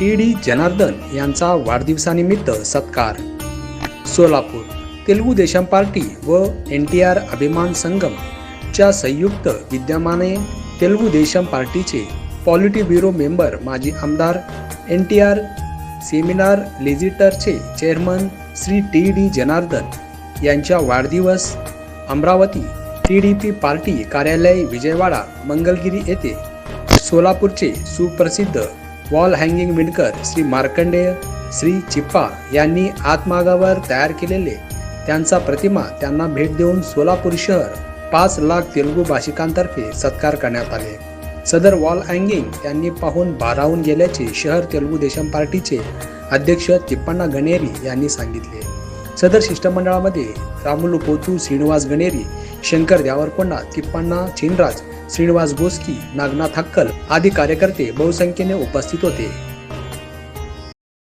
T D Janardhan यांचा वाढदिवसानिमित्त सत्कार. सोलापूर तेलुगू देशम पार्टी व N T R Abhiman Sangam च्या संयुक्त विद्यमाने तेलुगू देशम पार्टीचे पॉलिटी ब्युरो मेंबर माजी आमदार N T R seminar लेजिटरचे chairman Shri T D Janardhan यांच्या वाढदिवस Amaravati T D P party कार्यालय विजयवाडा मंगलगिरी येथे सोलापूरचे सुप्रसिद्ध वॉल हँगिंग विणकर श्री मार्कंडेय श्री चिप्पा यांनी आतमागावर तयार केलेले त्यांचा प्रतिमा त्यांना भेट देऊन सोलापूर शहर पाच लाख तेलुगू भाषिकांतर्फे सत्कार करण्यात आले. सदर वॉल हँगिंग त्यांनी पाहून भारावून गेल्याचे शहर तेलुगू देशम पार्टीचे अध्यक्ष तिप्पण्णा गणेरी यांनी सांगितले. सदर शिष्टमंडळामध्ये रामुलू पोतू श्रीनिवास गणेरी शंकर द्यावरकोंडा तिप्पण्णा चिनराज श्रीनिवास गोस्की नागनाथ हक्कल आदी कार्यकर्ते बहुसंख्येने उपस्थित होते.